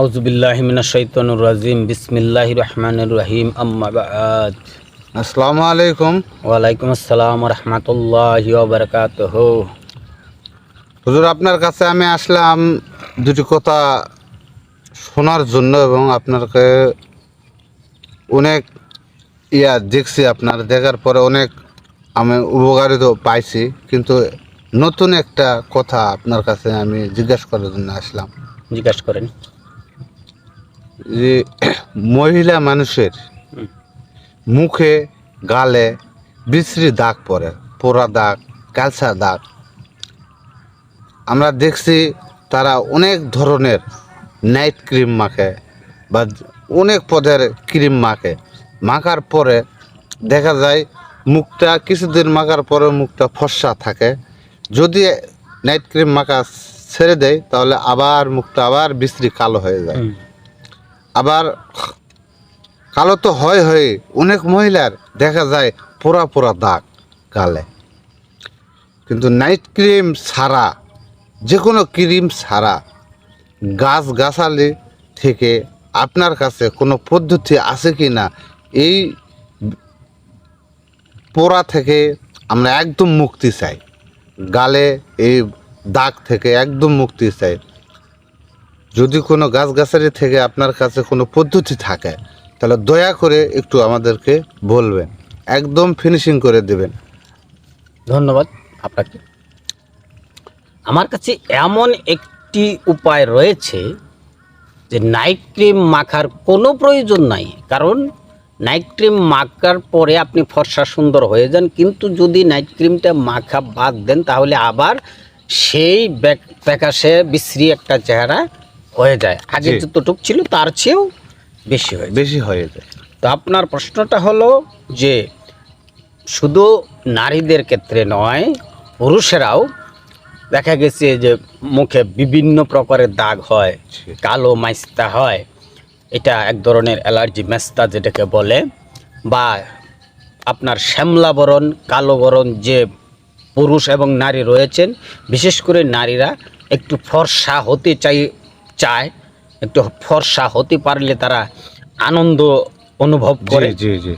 আউজুবিল্লাহ মিনাশাইতানুর রাজিম। বিসমিল্লাহ রহমানুর রহিম। আম্মা বাদ। আসসালামু আলাইকুম। ওয়ালাইকুম আসসালাম রহমতুল্লাহ বারকাতহ। হুজুর আপনার কাছে আমি আসলাম দুটি কথা শোনার জন্য এবং আপনাকে অনেক ইয়া দেখছি আপনার দেখার পরে অনেক আমি উপকারিত পাইছি কিন্তু নতুন একটা কথা আপনার কাছে আমি জিজ্ঞাসা করার জন্য আসলাম। জিজ্ঞাসা করেন। যে মহিলা মানুষের মুখে গালে বিশ্রী দাগ পড়ে পোড়া দাগ ক্যালসা দাগ। আমরা দেখছি তারা অনেক ধরনের নাইট ক্রিম মাখে বা অনেক পদের ক্রিম মাখে। মাখার পরে দেখা যায় মুখটা কিছুদিন মাখার পরে মুখটা ফর্সা থাকে। যদি নাইট ক্রিম মাখা ছেড়ে দেয় তাহলে আবার মুখটা আবার বিশ্রী কালো হয়ে যায়। আবার কালো তো হয় হয়, অনেক মহিলার দেখা যায় পোড়া পোড়া দাগ গালে। কিন্তু নাইট ক্রিম ছাড়া যে কোনো ক্রিম ছাড়া গাছ গাছালি থেকে আপনার কাছে কোনো পদ্ধতি আছে কি না, এই পোড়া থেকে আমরা একদম মুক্তি চাই। গালে এই দাগ থেকে একদম মুক্তি চাই। যদি কোনো গাছগাছালি থেকে আপনার কাছে কোনো পদ্ধতি থাকে, তাহলে দয়া করে একটু আমাদেরকে বলবেন। একদম ফিনিশিং করে দেবেন। ধন্যবাদ আপনাকে। আমার কাছে এমন একটি উপায় রয়েছে যে নাইট ক্রিম মাখার কোনো প্রয়োজন নাই। কারণ নাইট ক্রিম মাখার পরে আপনি ফর্সা সুন্দর হয়ে যান, কিন্তু যদি নাইট ক্রিমটা মাখা বাদ দেন, তাহলে আবার সেই প্যাকাশে বিশ্রী একটা চেহারা হয়ে যায় আগে জি। যতটুক ছিল তার চেয়েও বেশি হয়ে যায় বেশি হয়ে যায় তো আপনার প্রশ্নটা হলো যে শুধু নারীদের ক্ষেত্রে নয় পুরুষেরাও দেখা গেছে যে মুখে বিভিন্ন প্রকারের দাগ হয় জি। কালো মাইস্তা হয় এটা এক ধরনের অ্যালার্জি মেস্তা যেটাকে বলে বা আপনার শ্যামলা বরণ কালো বরণ যে পুরুষ এবং নারী রয়েছেন বিশেষ করে নারীরা একটু ফর্সা হতে চাই চায় একটু ফর্সা হতে পারলে তারা আনন্দ অনুভব করে। জি জি।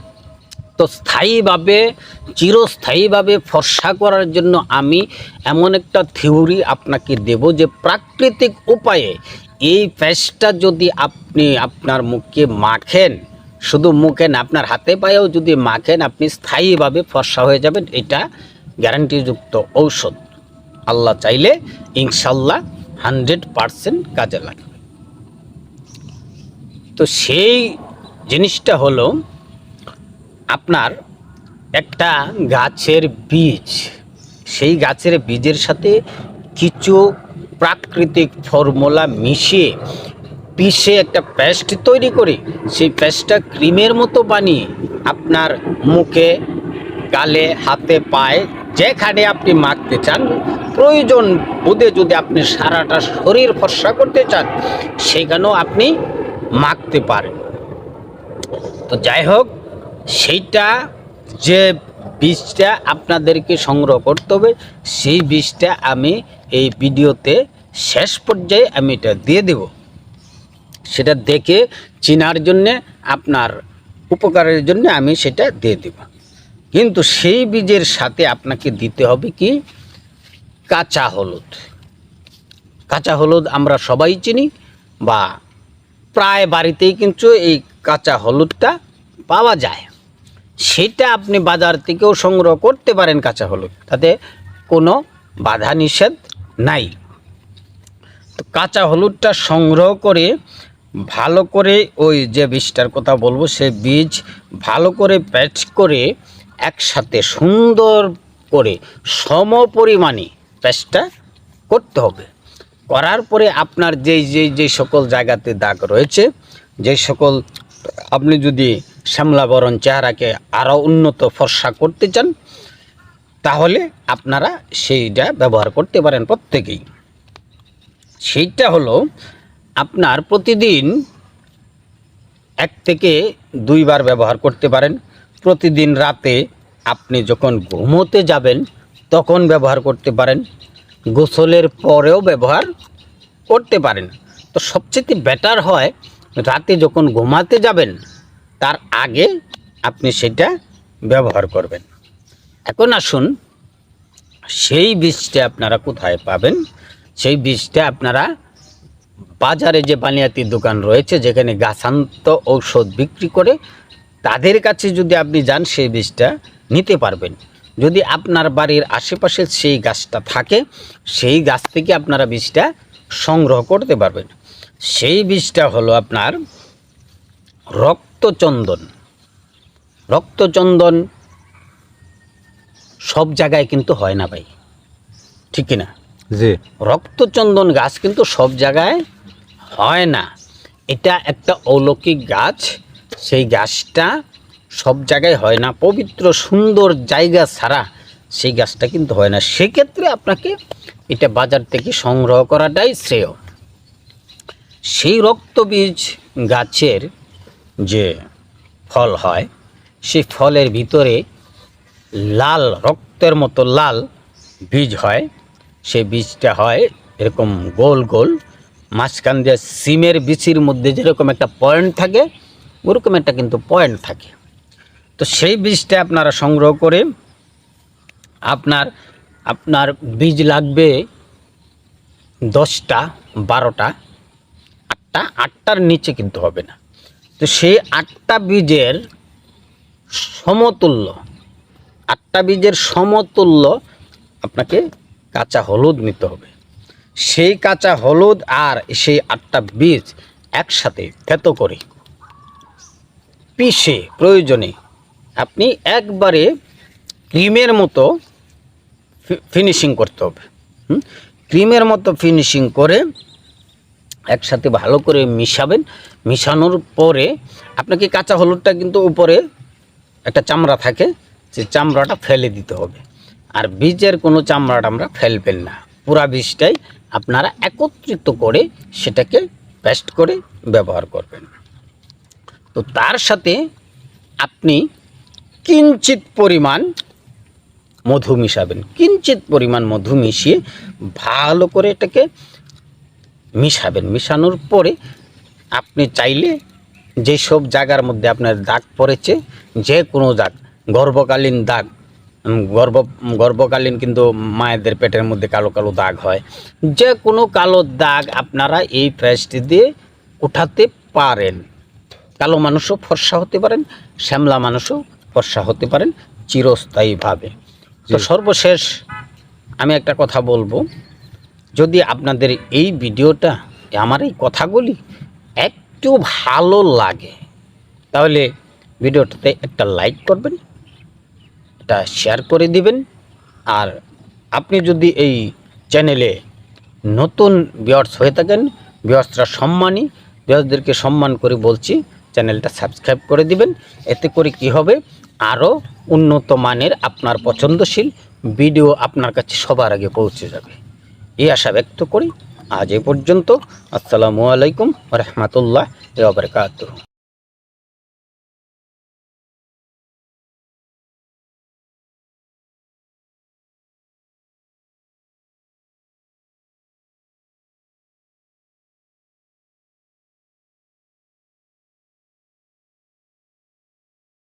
তো স্থায়ীভাবে চিরস্থায়ীভাবে ফর্সা করার জন্য আমি এমন একটা থিওরি আপনাকে দেব যে প্রাকৃতিক উপায়ে এই প্যাচটা যদি আপনি আপনার মুখে মাখেন শুধু মুখে না আপনার হাতে পায়েও যদি মাখেন আপনি স্থায়ীভাবে ফর্সা হয়ে যাবেন। এটা গ্যারান্টিযুক্ত ঔষধ। আল্লাহ চাইলে ইনশাল্লাহ হান্ড্রেড পারসেন্ট কাজে লাগবে। তো সেই জিনিসটা হলো আপনার একটা গাছের বীজ, সেই গাছের বীজের সাথে কিছু প্রাকৃতিক ফর্মুলা মিশিয়ে পিষে একটা পেস্ট তৈরি করে, সেই পেস্টটা ক্রিমের মতো বানিয়ে আপনার মুখে, গালে, হাতে, পায়ে যেখানে আপনি মাখতে চান, প্রয়োজন বোধে যদি আপনি সারাটা শরীর ফর্সা করতে চান, সেখানেও আপনি মাখতে পারেন। তো যাই হোক, সেইটা যে বীজটা আপনাদেরকে সংগ্রহ করতে হবে, সেই বীজটা আমি এই ভিডিওতে শেষ পর্যায়ে আমি এটা দিয়ে দেব। সেটা দেখে চেনার জন্যে, আপনার উপকারের জন্য আমি সেটা দিয়ে দেব। কিন্তু সেই বীজের সাথে আপনাকে দিতে হবে কি? কাঁচা হলুদ। কাঁচা হলুদ আমরা সবাই চিনি বা প্রায় বাড়িতেই কিন্তু এই কাঁচা হলুদটা পাওয়া যায়। সেটা আপনি বাজার থেকেও সংগ্রহ করতে পারেন কাঁচা হলুদ। তাতে কোনো বাধা নিষেধ নাই। তো কাঁচা হলুদটা সংগ্রহ করে ভালো করে ওই যে বীজটার কথা বলব, সে বীজ ভালো করে প্যাচ করে একসাথে সুন্দর করে সম পরিমাণে প্যাচটা করতে হবে। করার পরে আপনার যেই যেই যেই সকল জায়গাতে দাগ রয়েছে, যেই সকল আপনি যদি শ্যামলাবরণ চেহারাকে আরও উন্নত ফর্সা করতে চান, তাহলে আপনারা সেইটা ব্যবহার করতে পারেন প্রত্যেকেই। সেইটা হলো আপনার প্রতিদিন এক থেকে দুইবার ব্যবহার করতে পারেন। প্রতিদিন রাতে আপনি যখন ঘুমোতে যাবেন, তখন ব্যবহার করতে পারেন। গোসলের পরেও ব্যবহার করতে পারেন। তো সবচেয়ে বেটার হয়, রাতে যখন ঘুমাতে যাবেন, তার আগে আপনি সেটা ব্যবহার করবেন। এখন আসুন, সেই বীজটা আপনারা কোথায় পাবেন? সেই বীজটা আপনারা বাজারে যে বানিয়াতির দোকান রয়েছে, যেখানে গাছান্ত ঔষধ বিক্রি করে তাদের কাছে যদি আপনি যান সেই বীজটা নিতে পারবেন। যদি আপনার বাড়ির আশেপাশে সেই গাছটা থাকে সেই গাছ থেকে আপনারা বীজটা সংগ্রহ করতে পারবেন। সেই বীজটা হলো আপনার রক্তচন্দন। রক্তচন্দন সব জায়গায় কিন্তু হয় না ভাই। ঠিক কি না জি। রক্তচন্দন গাছ কিন্তু সব জায়গায় হয় না। এটা একটা অলৌকিক গাছ। সেই গাছটা সব জায়গায় হয় না, পবিত্র সুন্দর জায়গা ছাড়া সেই গাছটা কিন্তু হয় না। সেক্ষেত্রে আপনাকে এটা বাজার থেকে সংগ্রহ করাটাই শ্রেয়। সেই রক্তবীজ গাছের যে ফল হয়, সেই ফলের ভিতরে লাল, রক্তের মতো লাল বীজ হয়। সেই বীজটা হয় এরকম গোল গোল, মাঝখান দিয়ে সিমের বিচির মধ্যে যেরকম একটা পয়েন্ট থাকে ওরকম একটা কিন্তু পয়েন্ট থাকে। তো সেই বীজটা আপনারা সংগ্রহ করে আপনার আপনার বীজ লাগবে দশটা, বারোটা, আটটা, আটটার নিচে কিন্তু হবে না। তো সেই আটটা বীজের সমতুল্য, আটটা বীজের সমতুল্য আপনাকে কাঁচা হলুদ নিতে হবে। সেই কাঁচা হলুদ আর সেই আটটা বীজ একসাথে থেতো করে পিষে প্রয়োজনে আপনি একবারে ক্রিমের মতো ফিনিশিং করতে হবে। ক্রিমের মতো ফিনিশিং করে একসাথে ভালো করে মিশাবেন। মিশানোর পরে আপনাকে কাঁচা হলুদটা কিন্তু উপরে একটা চামড়া থাকে সেই চামড়াটা ফেলে দিতে হবে। আর বীজের কোনো চামড়াটা আমরা ফেলবেন না। পুরা বীজটাই আপনারা একত্রিত করে সেটাকে পেস্ট করে ব্যবহার করবেন। তো তার সাথে আপনি কিঞ্চিত পরিমাণ মধু মিশাবেন। কিঞ্চিত পরিমাণ মধু মিশিয়ে ভালো করে এটাকে মিশাবেন। মিশানোর পরে আপনি চাইলে যেসব জায়গার মধ্যে আপনার দাগ পড়েছে, যে কোনো দাগ, গর্ভকালীন দাগ গর্ভ, গর্ভকালীন কিন্তু মায়েদের পেটের মধ্যে কালো কালো দাগ হয়, যে কোনো কালো দাগ আপনারা এই পেস্ট দিয়ে উঠাতে পারেন। কালো মানুষও ফর্সা হতে পারেন শ্যামলা মানুষও ফর্সা হতে পারেন চিরস্থায়ীভাবে। তো সর্বশেষ আমি একটা কথা বলব যদি আপনাদের এই ভিডিওটা আমার এই কথাগুলি একটু ভালো লাগে তাহলে ভিডিওটাতে একটা লাইক করবেন এটা শেয়ার করে দিবেন আর আপনি যদি এই চ্যানেলে নতুন বিয়ার্স হয়ে থাকেন বিয়ার্সরা সম্মানী বিয়ার্সদেরকে সম্মান করে বলছি চ্যানেলটা সাবস্ক্রাইব করে দিবেন। এতে করে কি হবে? আরও উন্নত মানের আপনার পছন্দশীল ভিডিও আপনার কাছে সবার আগে পৌঁছে যাবে। এই আশা ব্যক্ত করি আজ এ পর্যন্ত। আসসালামু আলাইকুম রহমতুল্লাহ বারকাতুহ।